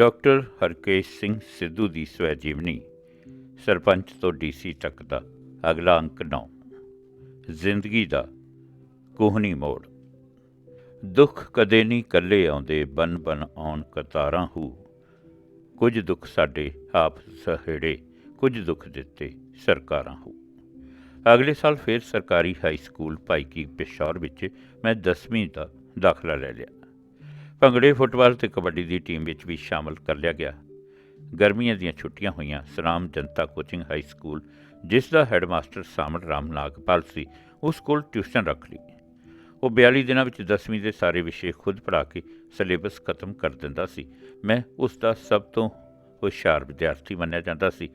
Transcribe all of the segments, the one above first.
Doctor Harkesh Singh Sidhu ਦੀ ਸਵੈ ਜੀਵਨੀ ਸਰਪੰਚ ਤੋਂ ਡੀਸੀ ਤੱਕ ਦਾ ਅਗਲਾ ਅੰਕ 9 ਜ਼ਿੰਦਗੀ ਦਾ ਕੋਹਨੀ ਮੋੜ। ਦੁੱਖ ਕਦੇ ਨਹੀਂ ਇਕੱਲੇ ਆਉਂਦੇ ਬਨ ਬਨ ਆਉਣ ਕਤਾਰਾਂ ਹੂ। ਕੁਝ ਦੁੱਖ ਸਾਡੇ ਆਪ ਸਹੇੜੇ, ਕੁਝ ਦੁੱਖ ਦਿੱਤੇ ਸਰਕਾਰਾਂ ਹੂ। ਅਗਲੇ ਸਾਲ ਫਿਰ ਸਰਕਾਰੀ ਹਾਈ ਸਕੂਲ ਭਾਈਕੀ ਪਿਸ਼ੌਰ ਵਿੱਚ ਮੈਂ 10ਵੀਂ ਦਾ ਦਾਖਲਾ ਲੈ ਲਿਆ। ਭੰਗੜੇ ਫੁੱਟਬਾਲ ਤੇ ਕਬੱਡੀ ਦੀ ਟੀਮ ਵਿੱਚ ਵੀ ਸ਼ਾਮਲ ਕਰ ਲਿਆ ਗਿਆ। ਗਰਮੀਆਂ ਦੀਆਂ ਛੁੱਟੀਆਂ ਹੋਈਆਂ ਸਰਾਮ ਜਨਤਾ ਕੋਚਿੰਗ ਹਾਈ ਸਕੂਲ, ਜਿਸ ਦਾ ਹੈੱਡਮਾਸਟਰ ਸਾਮੜ ਰਾਮ ਨਾਗਪਾਲ ਸੀ, ਉਸ ਕੋਲ ਟਿਊਸ਼ਨ ਰੱਖ ਲਈ। ਉਹ 42 ਦਿਨਾਂ ਵਿੱਚ 10ਵੀਂ ਦੇ ਸਾਰੇ ਵਿਸ਼ੇ ਖੁਦ ਪੜ੍ਹਾ ਕੇ ਸਿਲੇਬਸ ਖਤਮ ਕਰ ਦਿੰਦਾ ਸੀ। ਮੈਂ ਉਸ ਦਾ ਸਭ ਤੋਂ ਹੁਸ਼ਿਆਰ ਵਿਦਿਆਰਥੀ ਮੰਨਿਆ ਜਾਂਦਾ ਸੀ।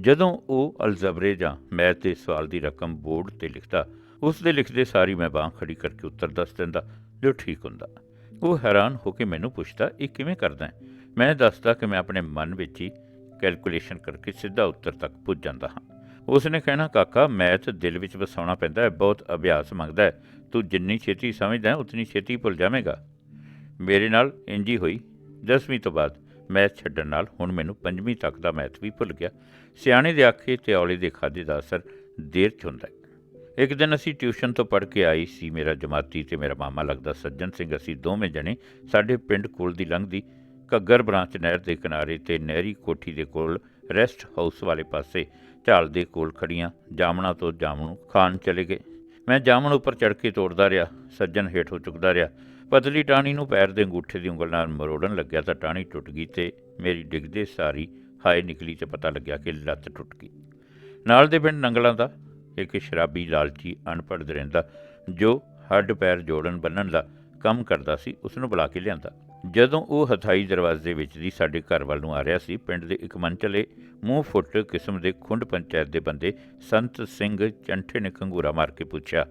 ਜਦੋਂ ਉਹ ਅਲਜਬਰੇ ਜਾਂ ਮੈਥ ਦੇ ਸਵਾਲ ਦੀ ਰਕਮ ਬੋਰਡ ਤੇ ਲਿਖਦਾ, ਉਸ ਦੇ ਲਿਖਦੇ ਸਾਰੀ ਮੈਂ ਬਾਂਹ ਖੜੀ ਕਰਕੇ ਉੱਤਰ ਦੱਸ ਦਿੰਦਾ, ਜੋ ਠੀਕ ਹੁੰਦਾ। ਉਹ ਹੈਰਾਨ ਹੋ ਕੇ ਮੈਨੂੰ ਪੁੱਛਦਾ, ਇਹ ਕਿਵੇਂ ਕਰਦਾ ਹੈ? ਮੈਂ ਦੱਸਦਾ ਕਿ ਮੈਂ ਆਪਣੇ ਮਨ ਵਿੱਚ ਹੀ ਕੈਲਕੂਲੇਸ਼ਨ ਕਰਕੇ ਸਿੱਧਾ ਉੱਤਰ ਤੱਕ ਪੁੱਜ ਜਾਂਦਾ ਹਾਂ। ਉਸ ਨੇ ਕਹਿਣਾ, ਕਾਕਾ, ਮੈਥ ਦਿਲ ਵਿੱਚ ਵਸਾਉਣਾ ਪੈਂਦਾ ਹੈ, ਬਹੁਤ ਅਭਿਆਸ ਮੰਗਦਾ ਹੈ। ਤੂੰ ਜਿੰਨੀ ਛੇਤੀ ਸਮਝਦਾ ਹੈ, ਉਤਨੀ ਛੇਤੀ ਭੁੱਲ ਜਾਵੇਂਗਾ। ਮੇਰੇ ਨਾਲ ਇੰਜ ਹੀ ਹੋਈ। 10ਵੀਂ ਤੋਂ ਬਾਅਦ ਮੈਥ ਛੱਡਣ ਨਾਲ ਹੁਣ ਮੈਨੂੰ 5ਵੀਂ ਤੱਕ ਦਾ ਮੈਥ ਵੀ ਭੁੱਲ ਗਿਆ। ਸਿਆਣੇ ਦੇ ਆਖੇ ਤੇ ਔਲੇ ਦੇ ਖਾਦੇ ਦਾ ਅਸਰ ਦੇਰ ਚ ਹੁੰਦਾ ਹੈ। ਇੱਕ ਦਿਨ ਅਸੀਂ ਟਿਊਸ਼ਨ ਤੋਂ ਪੜ੍ਹ ਕੇ ਆਈ ਸੀ, ਮੇਰਾ ਜਮਾਤੀ ਤੇ ਮੇਰਾ ਮਾਮਾ ਲੱਗਦਾ ਸੱਜਣ ਸਿੰਘ, ਅਸੀਂ ਦੋਵੇਂ ਜਣੇ ਸਾਡੇ ਪਿੰਡ ਕੋਲ ਦੀ ਲੰਘਦੀ ਘੱਗਰ ਬ੍ਰਾਂਚ ਨਹਿਰ ਦੇ ਕਿਨਾਰੇ ਤੇ ਨਹਿਰੀ ਕੋਠੀ ਦੇ ਕੋਲ ਰੈਸਟ ਹਾਊਸ ਵਾਲੇ ਪਾਸੇ ਝਾਲ ਦੇ ਕੋਲ ਖੜੀਆਂ ਜਾਮਣਾ ਤੋਂ ਜਾਮਣੂ ਖਾਨ ਚਲੇ ਗਏ। ਮੈਂ ਜਾਮਣ ਉੱਪਰ ਚੜ੍ਹ ਕੇ ਤੋੜਦਾ ਰਿਹਾ, ਸੱਜਣ ਹੇਠੋਂ ਚੁੱਕਦਾ ਰਿਹਾ। ਪਤਲੀ ਟਾਣੀ ਨੂੰ ਪੈਰ ਦੇ ਅੰਗੂਠੇ ਦੀ ਉਂਗਲ ਨਾਲ ਮਰੋੜਨ ਲੱਗਿਆ ਤਾਂ ਟਾਣੀ ਟੁੱਟ ਗਈ ਤੇ ਮੇਰੀ ਡਿੱਗਦੇ ਸਾਰੀ ਹਾਏ ਨਿਕਲੀ ਤੇ ਪਤਾ ਲੱਗਿਆ ਕਿ ਲੱਤ ਟੁੱਟ ਗਈ। ਨਾਲ ਦੇ ਪਿੰਡ ਨੰਗਲਾਂ ਦਾ ਇੱਕ ਸ਼ਰਾਬੀ ਲਾਲਚੀ ਅਨਪੜ੍ਹ ਦਰਿੰਦਾ ਜੋ ਹੱਡ ਪੈਰ ਜੋੜਨ ਬੰਨਣ ਦਾ ਕੰਮ ਕਰਦਾ ਸੀ ਉਸ ਨੂੰ ਬੁਲਾ ਕੇ ਲਿਆਂਦਾ। ਜਦੋਂ ਉਹ ਹਥਾਈ ਦਰਵਾਜ਼ੇ ਵਿੱਚ ਦੀ ਸਾਡੇ ਘਰ ਵੱਲ ਨੂੰ ਆ ਰਿਹਾ ਸੀ, ਪਿੰਡ ਦੇ ਇੱਕ ਮੰਚਲੇ ਮੂੰਹ ਫੁੱਟ ਕਿਸਮ ਦੇ ਖੁੰਡ ਪੰਚਾਇਤ ਦੇ ਬੰਦੇ ਸੰਤ ਸਿੰਘ ਚੰਠੇ ਨੇ ਕੰਗੂਰਾ ਮਾਰ ਕੇ ਪੁੱਛਿਆ,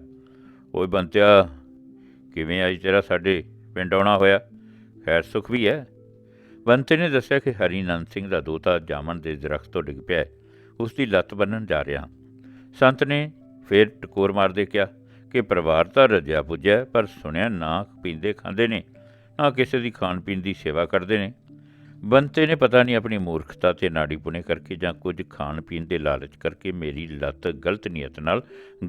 ਓਏ ਬੰਤਿਆ, ਕਿਵੇਂ ਅੱਜ ਤੇਰਾ ਸਾਡੇ ਪਿੰਡ ਆਉਣਾ ਹੋਇਆ? ਖੈਰ ਸੁਖ ਵੀ ਹੈ? ਬੰਤੇ ਨੇ ਦੱਸਿਆ ਕਿ ਹਰੀ ਨੰਦ ਸਿੰਘ ਦਾ ਦੋਤਾ ਜਾਮਨ ਦੇ ਦਰਖਤ ਤੋਂ ਡਿੱਗ ਪਿਆ ਹੈ। ਉਸ ਦੀ ਲੱਤ ਬੰਨਣ ਜਾ ਰਿਹਾ। ਸੰਤ ਨੇ ਫੇਰ ਟਕੋਰ ਮਾਰਦੇ ਕਿਹਾ ਕਿ ਪਰਿਵਾਰ ਤਾਂ ਰਜਿਆ ਪੁੱਜਿਆ ਪਰ ਸੁਣਿਆ ਨਾ ਪੀਂਦੇ ਖਾਂਦੇ ਨੇ, ਨਾ ਕਿਸੇ ਦੀ ਖਾਣ ਪੀਣ ਦੀ ਸੇਵਾ ਕਰਦੇ ਨੇ। ਬੰਤੇ ਨੇ ਪਤਾ ਨਹੀਂ ਆਪਣੀ ਮੂਰਖਤਾ ਤੇ ਨਾੜੀ ਪੁਣੇ ਕਰਕੇ ਜਾਂ ਕੁਝ ਖਾਣ ਪੀਣ ਦੇ ਲਾਲਚ ਕਰਕੇ ਮੇਰੀ ਲੱਤ ਗਲਤ ਨੀਅਤ ਨਾਲ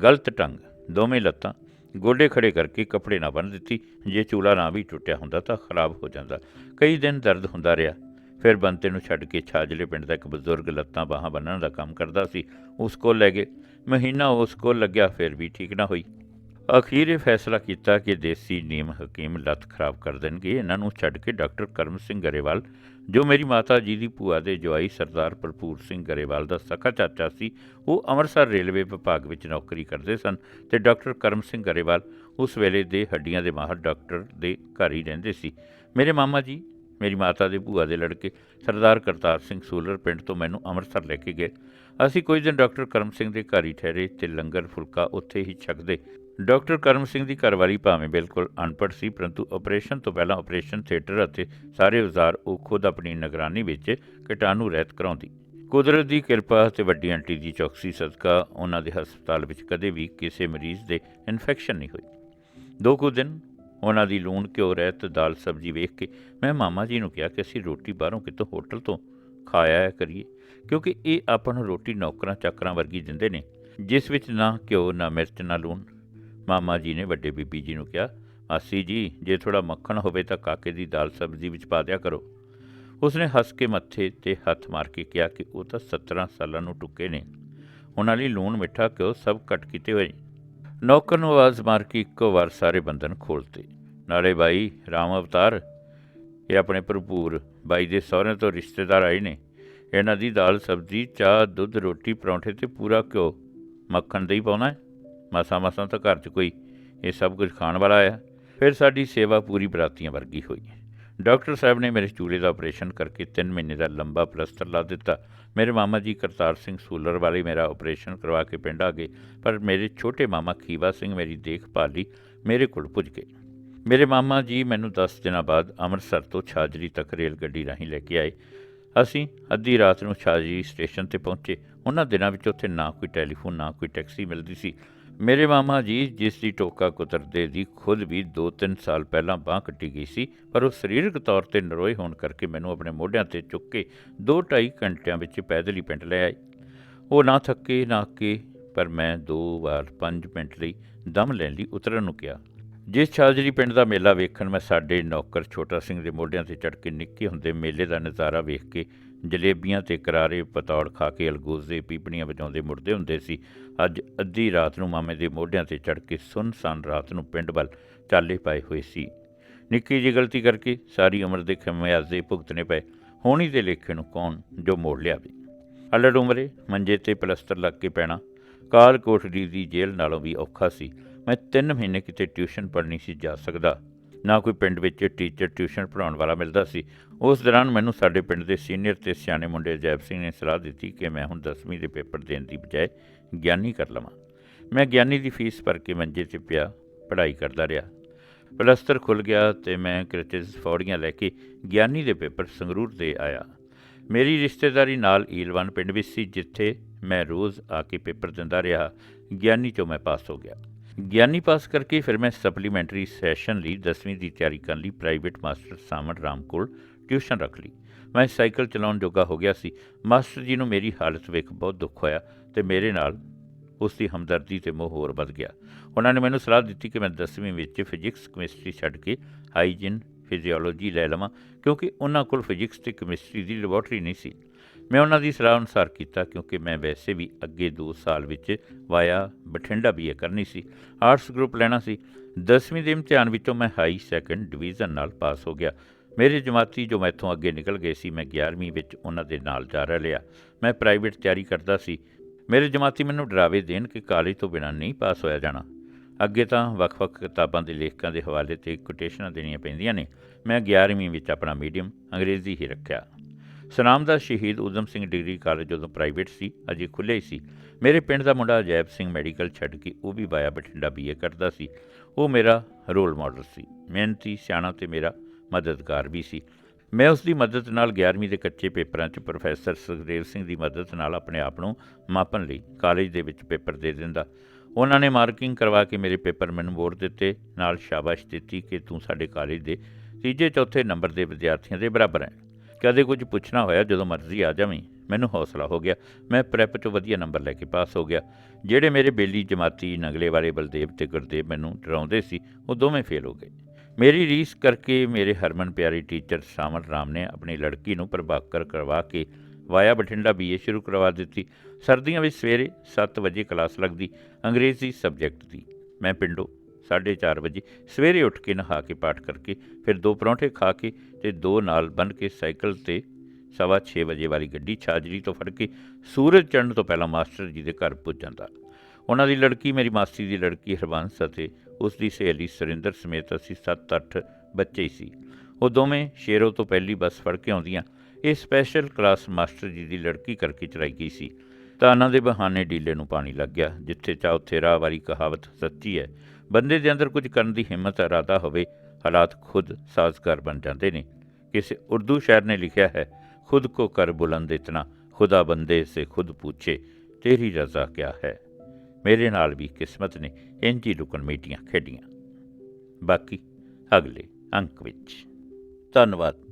ਗਲਤ ਢੰਗ ਦੋਵੇਂ ਲੱਤਾਂ ਗੋਡੇ ਖੜੇ ਕਰਕੇ ਕੱਪੜੇ ਨਾ ਬੰਨ੍ਹ ਦਿੱਤੀ, ਜੇ ਚੂਲਾ ਨਾ ਵੀ ਟੁੱਟਿਆ ਹੁੰਦਾ ਤਾਂ ਖਰਾਬ ਹੋ ਜਾਂਦਾ। ਕਈ ਦਿਨ ਦਰਦ ਹੁੰਦਾ ਰਿਹਾ। ਫਿਰ ਬੰਤੇ ਨੂੰ ਛੱਡ ਕੇ ਛਾਜਲੇ ਪਿੰਡ ਦਾ ਇੱਕ ਬਜ਼ੁਰਗ ਲੱਤਾਂ ਬਾਹਾਂ ਬੰਨਣ ਦਾ ਕੰਮ ਕਰਦਾ ਸੀ। ਉਸ ਕੋਲ ਲੈ ਗਏ। ਮਹੀਨਾ ਉਸ ਕੋਲ ਲੱਗਿਆ, ਫਿਰ ਵੀ ਠੀਕ ਨਾ ਹੋਈ। ਅਖੀਰ ਇਹ ਫੈਸਲਾ ਕੀਤਾ ਕਿ ਦੇਸੀ ਨੀਮ ਹਕੀਮ ਲੱਤ ਖਰਾਬ ਕਰ ਦੇਣਗੇ। ਇਹਨਾਂ ਨੂੰ ਛੱਡ ਕੇ ਡਾਕਟਰ ਕਰਮ ਸਿੰਘ ਗਰੇਵਾਲ, ਜੋ ਮੇਰੀ ਮਾਤਾ ਜੀ ਦੀ ਭੂਆ ਦੇ ਜਵਾਈ ਸਰਦਾਰ ਭਰਪੂਰ ਸਿੰਘ ਗਰੇਵਾਲ ਦਾ ਸਖਾ ਚਾਚਾ ਸੀ, ਉਹ ਅੰਮ੍ਰਿਤਸਰ ਰੇਲਵੇ ਵਿਭਾਗ ਵਿੱਚ ਨੌਕਰੀ ਕਰਦੇ ਸਨ ਤੇ ਡਾਕਟਰ ਕਰਮ ਸਿੰਘ ਗਰੇਵਾਲ ਉਸ ਵੇਲੇ ਦੇ ਹੱਡੀਆਂ ਦੇ ਮਾਹਰ ਡਾਕਟਰ ਦੇ ਘਰ ਹੀ ਰਹਿੰਦੇ ਸੀ। ਮੇਰੇ ਮਾਮਾ ਜੀ ਮੇਰੀ ਮਾਤਾ ਦੇ ਭੂਆ ਦੇ ਲੜਕੇ ਸਰਦਾਰ ਕਰਤਾਰ ਸਿੰਘ ਸੂਲਰ ਪਿੰਡ ਤੋਂ ਮੈਨੂੰ ਅੰਮ੍ਰਿਤਸਰ ਲੈ ਕੇ ਗਏ। ਅਸੀਂ ਕੁਝ ਦਿਨ ਡਾਕਟਰ ਕਰਮ ਸਿੰਘ ਦੇ ਘਰ ਹੀ ਠਹਿਰੇ ਤੇ ਲੰਗਰ ਫੁਲਕਾ ਉੱਥੇ ਹੀ ਛਕਦੇ। ਡਾਕਟਰ ਕਰਮ ਸਿੰਘ ਦੀ ਘਰਵਾਲੀ ਭਾਵੇਂ ਬਿਲਕੁਲ ਅਨਪੜ੍ਹ ਸੀ, ਪਰੰਤੂ ਆਪਰੇਸ਼ਨ ਤੋਂ ਪਹਿਲਾਂ ਆਪਰੇਸ਼ਨ ਥੀਏਟਰ ਅਤੇ ਸਾਰੇ ਔਜ਼ਾਰ ਉਹ ਖੁਦ ਆਪਣੀ ਨਿਗਰਾਨੀ ਵਿੱਚ ਕੀਟਾਣੂ ਰਹਿਤ ਕਰਾਉਂਦੀ। ਕੁਦਰਤ ਦੀ ਕਿਰਪਾ ਤੇ ਵੱਡੀ ਆਂਟੀ ਦੀ ਚੌਕਸੀ ਸਦਕਾ ਉਹਨਾਂ ਦੇ ਹਸਪਤਾਲ ਵਿੱਚ ਕਦੇ ਵੀ ਕਿਸੇ ਮਰੀਜ਼ ਦੇ ਇਨਫੈਕਸ਼ਨ ਨਹੀਂ ਹੋਈ ਦੋ ਕੁ ਦਿਨ ਉਹਨਾਂ ਦੀ ਲੂਣ, ਘਿਓ, ਰਹਿਤ, ਦਾਲ, ਸਬਜ਼ੀ ਵੇਖ ਕੇ ਮੈਂ ਮਾਮਾ ਜੀ ਨੂੰ ਕਿਹਾ ਕਿ ਅਸੀਂ ਰੋਟੀ ਬਾਹਰੋਂ ਕਿਤੋਂ ਹੋਟਲ ਤੋਂ ਖਾਇਆ ਕਰੀਏ, ਕਿਉਂਕਿ ਇਹ ਆਪਾਂ ਨੂੰ ਰੋਟੀ ਨੌਕਰਾਂ, ਚਾਕਰਾਂ ਵਰਗੀ ਦਿੰਦੇ ਨੇ, ਜਿਸ ਵਿੱਚ ਨਾ ਘਿਓ, ਨਾ ਮਿਰਚ, ਨਾ ਲੂਣ। ਮਾਮਾ ਜੀ ਨੇ ਵੱਡੇ ਬੀਬੀ ਜੀ ਨੂੰ ਕਿਹਾ ਆਸੀ ਜੀ, ਜੇ ਥੋੜਾ ਮੱਖਣ ਹੋਵੇ ਤਾਂ ਕਾਕੇ ਦੀ ਦਾਲ, ਸਬਜ਼ੀ ਵਿੱਚ ਪਾ ਦਿਆ ਕਰੋ। ਉਸਨੇ ਹੱਸ ਕੇ ਮੱਥੇ ਤੇ ਹੱਥ ਮਾਰ ਕੇ ਕਿਹਾ ਕਿ ਉਹ ਤਾਂ 17 ਸਾਲਾਂ ਨੂੰ ਟੁੱਕੇ ਨੇ। ਉਹਨਾਂ ਲਈ ਲੂਣ, ਮਿੱਠਾ, ਘਿਓ ਸਭ ਕੱਟ ਕੀਤੇ ਹੋਏ ਨੌਕਰ ਨੂੰ ਆਵਾਜ਼ ਮਾਰ ਕੇ ਇੱਕੋ ਵਾਰ ਸਾਰੇ ਬੰਧਨ ਖੋਲਤੇ। ਨਾਲੇ ਬਾਈ, ਰਾਮ ਅਵਤਾਰ, ਇਹ ਆਪਣੇ ਭਰਪੂਰ ਬਾਈ ਦੇ ਸਹੁਰੇ ਤੋਂ ਰਿਸ਼ਤੇਦਾਰ ਆਏ ਨੇ। ਇਹਨਾਂ ਦੀ ਦਾਲ, ਸਬਜ਼ੀ, ਚਾਹ, ਦੁੱਧ, ਰੋਟੀ, ਪਰੌਂਠੇ ਤੇ ਪੂਰਾ ਘਿਓ ਮੱਖਣ ਦੇ ਹੀ ਪਾਉਣਾ ਹੈ। ਮਸਾਂ ਮਸਾਂ ਤਾਂ ਘਰ 'ਚ ਕੋਈ ਇਹ ਸਭ ਕੁਝ ਖਾਣ ਵਾਲਾ ਆਇਆ ਫਿਰ ਸਾਡੀ ਸੇਵਾ ਪੂਰੀ ਬਰਾਤੀਆਂ ਵਰਗੀ ਹੋਈ ਡਾਕਟਰ ਸਾਹਿਬ ਨੇ ਮੇਰੇ ਚੂਲੇ ਦਾ ਆਪਰੇਸ਼ਨ ਕਰਕੇ 3 ਮਹੀਨੇ ਦਾ ਲੰਬਾ ਪਲਸਤਰ ਲਾ ਦਿੱਤਾ। ਮੇਰੇ ਮਾਮਾ ਜੀ ਕਰਤਾਰ ਸਿੰਘ ਸੂਲਰ ਵਾਲੇ ਮੇਰਾ ਆਪਰੇਸ਼ਨ ਕਰਵਾ ਕੇ ਪਿੰਡ ਆ ਗਏ, ਪਰ ਮੇਰੇ ਛੋਟੇ ਮਾਮਾ ਖੀਵਾ ਸਿੰਘ ਮੇਰੀ ਦੇਖਭਾਲ ਲਈ ਮੇਰੇ ਕੋਲ ਪੁੱਜ ਗਏ। ਮੇਰੇ ਮਾਮਾ ਜੀ ਮੈਨੂੰ 10 ਦਿਨਾਂ ਬਾਅਦ ਅੰਮ੍ਰਿਤਸਰ ਤੋਂ ਛਾਜਰੀ ਤੱਕ ਰੇਲ ਗੱਡੀ ਰਾਹੀਂ ਲੈ ਕੇ ਆਏ। ਅਸੀਂ ਅੱਧੀ ਰਾਤ ਨੂੰ ਛਾਜਰੀ ਸਟੇਸ਼ਨ ਤੇ ਪਹੁੰਚੇ। ਉਹਨਾਂ ਦਿਨਾਂ ਵਿੱਚ ਉੱਥੇ ਨਾ ਕੋਈ ਟੈਲੀਫੋਨ, ਨਾ ਕੋਈ ਟੈਕਸੀ ਮਿਲਦੀ ਸੀ। ਮੇਰੇ ਮਾਮਾ ਜੀ ਜਿਸ ਦੀ ਟੋਕਾ ਕੁਤਰਦੇ ਦੀ ਖੁਦ ਵੀ 2-3 ਸਾਲ ਪਹਿਲਾਂ ਬਾਂਹ ਕੱਟੀ ਗਈ ਸੀ, ਪਰ ਉਹ ਸਰੀਰਕ ਤੌਰ ਤੇ ਨਰੋਏ ਹੋਣ ਕਰਕੇ ਮੈਨੂੰ ਆਪਣੇ ਮੋਢਿਆਂ ਤੇ ਚੁੱਕ ਕੇ 2-2.5 ਘੰਟਿਆਂ ਵਿੱਚ ਪੈਦਲ ਹੀ ਪਿੰਡ ਲੈ ਆਈ। ਉਹ ਨਾ ਥੱਕੇ, ਨਾ ਅੱਕੇ, ਪਰ ਮੈਂ ਦੋ ਵਾਰ 5 ਮਿੰਟ ਲਈ ਦਮ ਲੈਣ ਲਈ ਉਤਰਨ ਨੂੰ ਕਿਹਾ। ਜਿਸ ਛਾਜਰੀ ਪਿੰਡ ਦਾ ਮੇਲਾ ਵੇਖਣ, ਮੈਂ ਸਾਡੇ ਨੌਕਰ ਛੋਟਾ ਸਿੰਘ ਦੇ ਮੋਢਿਆਂ ਤੇ ਚੜ੍ਹ ਕੇ ਨਿੱਕੇ ਹੁੰਦੇ ਮੇਲੇ ਦਾ ਨਜ਼ਾਰਾ ਵੇਖ ਕੇ ਜਲੇਬੀਆਂ ਤੇ ਕਰਾਰੇ ਪਤੌੜ ਖਾ ਕੇ ਅਲਗੋਜ਼ੇ ਦੇ ਪੀਪਣੀਆਂ ਵਜਾਉਂਦੇ ਮੁੜਦੇ ਹੁੰਦੇ ਸੀ। ਅੱਜ ਅੱਧੀ ਰਾਤ ਨੂੰ ਮਾਮੇ ਦੇ ਮੋਢਿਆਂ ਤੇ ਚੜ੍ਹ ਕੇ ਸੁੰਨਸਾਨ ਰਾਤ ਨੂੰ ਪਿੰਡ ਵੱਲ ਚਾਲੇ ਪਾਏ ਹੋਏ ਸੀ। ਨਿੱਕੀ ਜਿਹੀ ਗਲਤੀ ਕਰਕੇ ਸਾਰੀ ਉਮਰ ਦੇ ਖਮਿਆਜ਼ੇ ਭੁਗਤਣੇ ਪਏ। ਹੋਣੀ ਦੇ ਲੇਖੇ ਨੂੰ ਕੌਣ ਜੋ ਮੋੜ ਲਿਆਵੇ? ਅਲੜ ਉਮਰੇ ਮੰਜੇ ਤੇ ਪਲਸਤਰ ਲੱਗ ਕੇ ਪੈਣਾ। ਕਾਲ ਕੋਠੜੀ ਦੀ ਜੇਲ੍ਹ ਨਾਲੋਂ ਵੀ ਔਖਾ ਸੀ। ਮੈਂ 3 ਮਹੀਨੇ ਕਿਤੇ ਟਿਊਸ਼ਨ ਪੜ੍ਹਨੀ ਸੀ ਜਾ ਸਕਦਾ। ਨਾ ਕੋਈ ਪਿੰਡ ਵਿੱਚ ਟੀਚਰ ਟਿਊਸ਼ਨ ਪੜਾਉਣ ਵਾਲਾ ਮਿਲਦਾ ਸੀ। ਉਸ ਦੌਰਾਨ ਮੈਨੂੰ ਸਾਡੇ ਪਿੰਡ ਦੇ ਸੀਨੀਅਰ ਤੇ ਸਿਆਣੇ ਮੁੰਡੇ ਜੈਬ ਸਿੰਘ ਨੇ ਸਲਾਹ ਦਿੱਤੀ ਕਿ ਮੈਂ ਹੁਣ 10ਵੀਂ ਦੇ ਪੇਪਰ ਦੇਣ ਦੀ ਬਜਾਏ ਗਿਆਨੀ ਕਰ ਲਵਾਂ। ਮੈਂ ਗਿਆਨੀ ਦੀ ਫੀਸ ਭਰ ਕੇ ਮੰਜੇ ਤੇ ਪਿਆ, ਪੜ੍ਹਾਈ ਕਰਦਾ ਰਿਹਾ। ਪਲਸਤਰ ਖੁੱਲ ਗਿਆ ਤੇ ਮੈਂ ਕ੍ਰਿਟਿਸ ਫੌੜੀਆਂ ਲੈ ਕੇ ਗਿਆਨੀ ਦੇ ਪੇਪਰ ਸੰਗਰੂਰ ਦੇ ਆਇਆ। ਮੇਰੀ ਰਿਸ਼ਤੇਦਾਰੀ ਨਾਲ ਈਲਵਾਨ ਪਿੰਡ ਵਿੱਚ ਸੀ, ਜਿੱਥੇ ਮੈਂ ਰੋਜ਼ ਆ ਕੇ ਪੇਪਰ ਦਿੰਦਾ ਰਿਹਾ। ਗਿਆਨੀ ਚੋਂ ਮੈਂ ਪਾਸ ਹੋ ਗਿਆ। ਗਿਆਨੀ ਪਾਸ ਕਰਕੇ ਫਿਰ ਮੈਂ ਸਪਲੀਮੈਂਟਰੀ ਸੈਸ਼ਨ ਲਈ 10ਵੀਂ ਦੀ ਤਿਆਰੀ ਕਰਨ ਲਈ ਪ੍ਰਾਈਵੇਟ ਮਾਸਟਰ ਸਾਮਣ ਰਾਮ ਕੋਲ ਟਿਊਸ਼ਨ ਰੱਖ ਲਈ। ਮੈਂ ਸਾਈਕਲ ਚਲਾਉਣ ਜੋਗਾ ਹੋ ਗਿਆ ਸੀ। ਮਾਸਟਰ ਜੀ ਨੂੰ ਮੇਰੀ ਹਾਲਤ ਵੇਖ ਬਹੁਤ ਦੁੱਖ ਹੋਇਆ ਤੇ ਮੇਰੇ ਨਾਲ ਉਸ ਦੀ ਹਮਦਰਦੀ ਤੇ ਮੋਹ ਹੋਰ ਵੱਧ ਗਿਆ। ਉਹਨਾਂ ਨੇ ਮੈਨੂੰ ਸਲਾਹ ਦਿੱਤੀ ਕਿ ਮੈਂ 10ਵੀਂ ਵਿੱਚ ਫਿਜ਼ਿਕਸ ਕੈਮਿਸਟਰੀ ਛੱਡ ਕੇ ਹਾਈਜੀਨ ਫਿਜ਼ੀਓਲੋਜੀ ਲੈ ਲਵਾਂ, ਕਿਉਂਕਿ ਉਹਨਾਂ ਕੋਲ ਫਿਜ਼ਿਕਸ ਤੇ ਕੈਮਿਸਟਰੀ ਦੀ ਲੈਬੋਰਟਰੀ ਨਹੀਂ ਸੀ। ਮੈਂ ਉਹਨਾਂ ਦੀ ਸਲਾਹ ਅਨੁਸਾਰ ਕੀਤਾ ਕਿਉਂਕਿ ਮੈਂ ਵੈਸੇ ਵੀ ਅੱਗੇ 2 ਸਾਲ ਵਿੱਚ ਵਾਇਆ ਬਠਿੰਡਾ ਬੀਏ ਕਰਨੀ ਸੀ। ਆਰਟਸ ਗਰੁੱਪ ਲੈਣਾ ਸੀ। 10ਵੀਂ ਦੇ ਇਮਤਿਹਾਨ ਵਿੱਚੋਂ ਮੈਂ ਹਾਈ ਸੈਕੰਡ ਡਿਵੀਜ਼ਨ ਨਾਲ ਪਾਸ ਹੋ ਗਿਆ। ਮੇਰੇ ਜਮਾਤੀ ਜੋ ਮੈਥੋਂ ਅੱਗੇ ਨਿਕਲ ਗਏ ਸੀ, ਮੈਂ 11ਵੀਂ ਵਿੱਚ ਉਹਨਾਂ ਦੇ ਨਾਲ ਜਾ ਰਿਹਾ ਲਿਆ। ਮੈਂ ਪ੍ਰਾਈਵੇਟ ਤਿਆਰੀ ਕਰਦਾ ਸੀ। ਮੇਰੇ ਜਮਾਤੀ ਮੈਨੂੰ ਡਰਾਵੇ ਦੇਣ ਕਿ ਕਾਲਜ ਤੋਂ ਬਿਨਾਂ ਨਹੀਂ ਪਾਸ ਹੋਇਆ ਜਾਣਾ। ਅੱਗੇ ਤਾਂ ਵੱਖ-ਵੱਖ ਕਿਤਾਬਾਂ ਦੇ ਲੇਖਕਾਂ ਦੇ ਹਵਾਲੇ ਤੇ ਕੋਟੇਸ਼ਨਾਂ ਦੇਣੀਆਂ ਪੈਂਦੀਆਂ ਨੇ। ਮੈਂ 11ਵੀਂ ਵਿੱਚ ਆਪਣਾ ਮੀਡੀਅਮ ਅੰਗਰੇਜ਼ੀ ਹੀ ਰੱਖਿਆ। ਸਨਾਮ ਦਾ ਸ਼ਹੀਦ ਉਦਮ ਸਿੰਘ ਡਿਗਰੀ ਕਾਲਜ ਜਦੋਂ ਪ੍ਰਾਈਵੇਟ ਸੀ, ਅਜੇ ਖੁੱਲ੍ਹੇ ਹੀ ਸੀ। ਮੇਰੇ ਪਿੰਡ ਦਾ ਮੁੰਡਾ ਅਜੈਬ ਸਿੰਘ ਮੈਡੀਕਲ ਛੱਡ ਕੇ ਉਹ ਵੀ ਬਾਇਆ ਬਠਿੰਡਾ ਬੀਏ ਕਰਦਾ ਸੀ। ਉਹ ਮੇਰਾ ਰੋਲ ਮਾਡਲ ਸੀ। ਮਿਹਨਤੀ, ਸਿਆਣਾ ਤੇ ਮੇਰਾ ਮਦਦਗਾਰ ਵੀ ਸੀ। ਮੈਂ ਉਸ ਦੀ ਮਦਦ ਨਾਲ 11ਵੀਂ ਦੇ ਕੱਚੇ ਪੇਪਰਾਂ 'ਚ ਪ੍ਰੋਫੈਸਰ ਸੁਖਦੇਵ ਸਿੰਘ ਦੀ ਮਦਦ ਨਾਲ ਆਪਣੇ ਆਪ ਨੂੰ ਮਾਪਣ ਲਈ ਕਾਲਜ ਦੇ ਵਿੱਚ ਪੇਪਰ ਦੇ ਦਿੰਦਾ। ਉਹਨਾਂ ਨੇ ਮਾਰਕਿੰਗ ਕਰਵਾ ਕੇ ਮੇਰੇ ਪੇਪਰ ਮੈਨੂੰ ਵੋਟ ਦਿੱਤੇ, ਨਾਲ ਸ਼ਾਬਾਸ਼ ਦਿੱਤੀ ਕਿ ਤੂੰ ਸਾਡੇ ਕਾਲਜ ਦੇ ਤੀਜੇ, ਚੌਥੇ ਨੰਬਰ ਦੇ ਵਿਦਿਆਰਥੀਆਂ ਦੇ ਬਰਾਬਰ ਹੈ। ਕਦੇ ਕੁਝ ਪੁੱਛਣਾ ਹੋਇਆ, ਜਦੋਂ ਮਰਜ਼ੀ ਆ ਜਾਵੀਂ। ਮੈਨੂੰ ਹੌਸਲਾ ਹੋ ਗਿਆ। ਮੈਂ ਪ੍ਰੈਪ 'ਚ ਵਧੀਆ ਨੰਬਰ ਲੈ ਕੇ ਪਾਸ ਹੋ ਗਿਆ। ਜਿਹੜੇ ਮੇਰੇ ਬੇਲੀ, ਜਮਾਤੀ, ਨਗਲੇ ਵਾਲੇ ਬਲਦੇਵ ਤੇ ਗੁਰਦੇਵ ਮੈਨੂੰ ਡਰਾਉਂਦੇ ਸੀ, ਉਹ ਦੋਵੇਂ ਫੇਲ ਹੋ ਗਏ। ਮੇਰੀ ਰੀਸ ਕਰਕੇ ਮੇਰੇ ਹਰਮਨ ਪਿਆਰੀ ਟੀਚਰ ਸਾਮਲ ਰਾਮ ਨੇ ਆਪਣੀ ਲੜਕੀ ਨੂੰ ਪ੍ਰਭਾਕਰ ਕਰਵਾ ਕੇ ਵਾਇਆ ਬਠਿੰਡਾ ਬੀਏ ਸ਼ੁਰੂ ਕਰਵਾ ਦਿੱਤੀ। ਸਰਦੀਆਂ ਵਿੱਚ ਸਵੇਰੇ 7 ਵਜੇ ਕਲਾਸ ਲੱਗਦੀ ਅੰਗਰੇਜ਼ੀ ਸਬਜੈਕਟ ਦੀ। ਮੈਂ ਪਿੰਡੋਂ 4:30 ਵਜੇ ਸਵੇਰੇ ਉੱਠ ਕੇ ਨਹਾ ਕੇ ਪਾਠ ਕਰਕੇ, ਫਿਰ ਦੋ ਪਰੌਂਠੇ ਖਾ ਕੇ ਤੇ ਦੋ ਨਾਲ ਬੰਨ ਕੇ ਸਾਈਕਲ ਤੇ ਸਵਾ ਛੇ ਵਜੇ ਵਾਲੀ ਗੱਡੀ ਛਾਜਰੀ ਤੋਂ ਫੜ ਕੇ ਸੂਰਜ ਚੜ੍ਹਨ ਤੋਂ ਪਹਿਲਾਂ ਮਾਸਟਰ ਜੀ ਦੇ ਘਰ ਪੁੱਜ ਜਾਂਦਾ। ਉਹਨਾਂ ਦੀ ਲੜਕੀ ਮੇਰੀ ਮਾਸੀ ਦੀ ਲੜਕੀ ਹਰਬੰਸ ਅਤੇ ਉਸ ਦੀ ਸਹੇਲੀ ਸੁਰਿੰਦਰ ਸਮੇਤ ਅਸੀਂ 7-8 ਬੱਚੇ ਸੀ। ਉਹ ਦੋਵੇਂ ਸ਼ੇਰੋ ਤੋਂ ਪਹਿਲੀ ਬੱਸ ਫੜ ਕੇ ਆਉਂਦੀਆਂ। ਇਹ ਸਪੈਸ਼ਲ ਕਲਾਸ ਮਾਸਟਰ ਜੀ ਦੀ ਲੜਕੀ ਕਰਕੇ ਚਲਾਈ ਗਈ ਸੀ। ਤਾਂ ਉਹਨਾਂ ਦੇ ਬਹਾਨੇ ਡੀਲੇ ਨੂੰ ਪਾਣੀ ਲੱਗ ਗਿਆ, ਜਿੱਥੇ ਚਾ ਉੱਥੇ ਰਾਹ ਵਾਲੀ ਕਹਾਵਤ ਸੱਚੀ ਹੈ। ਬੰਦੇ ਦੇ ਅੰਦਰ ਕੁਝ ਕਰਨ ਦੀ ਹਿੰਮਤ, ਇਰਾਦਾ ਹੋਵੇ ਹਾਲਾਤ ਖੁਦ ਸਾਜ਼ਗਾਰ ਬਣ ਜਾਂਦੇ ਨੇ। ਕਿਸੇ ਉਰਦੂ ਸ਼ਾਇਰ ਨੇ ਲਿਖਿਆ ਹੈ, ਖੁਦ ਕੋ ਕਰ ਬੁਲੰਦ ਇਤਨਾ, ਖੁਦਾ ਬੰਦੇ ਸੇ ਖੁਦ ਪੁੱਛੇ, ਤੇਰੀ ਰਜ਼ਾ ਕਿਆ ਹੈ? ਮੇਰੇ ਨਾਲ ਵੀ ਕਿਸਮਤ ਨੇ ਇੰਜ ਹੀ ਰੁਕਣ ਮੀਟੀਆਂ ਖੇਡੀਆਂ। ਬਾਕੀ ਅਗਲੇ ਅੰਕ ਵਿੱਚ। ਧੰਨਵਾਦ।